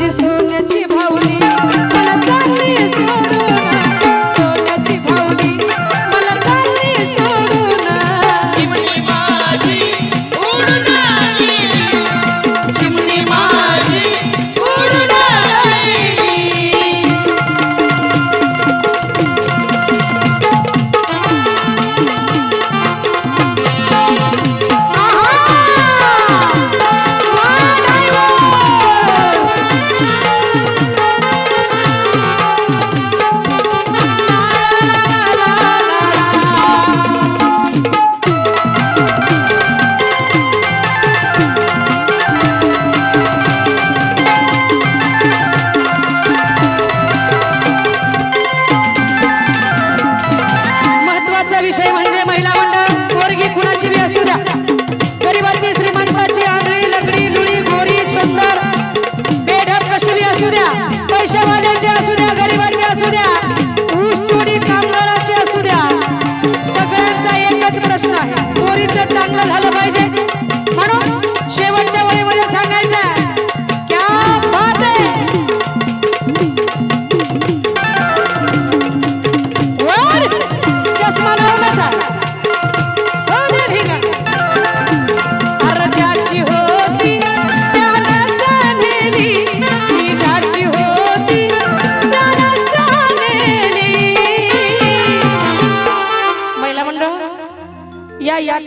de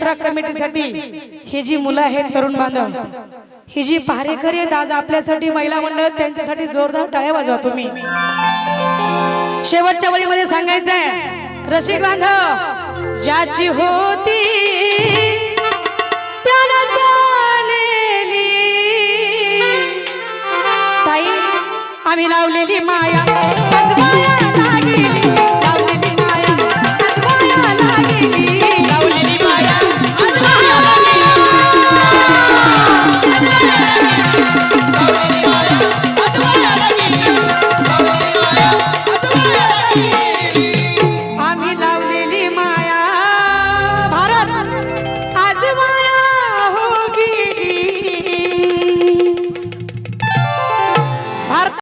यात्रा कमिटीसाठी ही जी मुलं आहेत तरुण बांधव ही जी पहारेकरी आहेत आज आपल्यासाठी महिला मंडळ त्यांच्यासाठी जोरदार टाळ्या वाजवा तुम्ही. शेवटच्या वळीमध्ये सांगायचं आहे रसिक बांधव ज्याची होती ताई आम्ही लावलेली माया.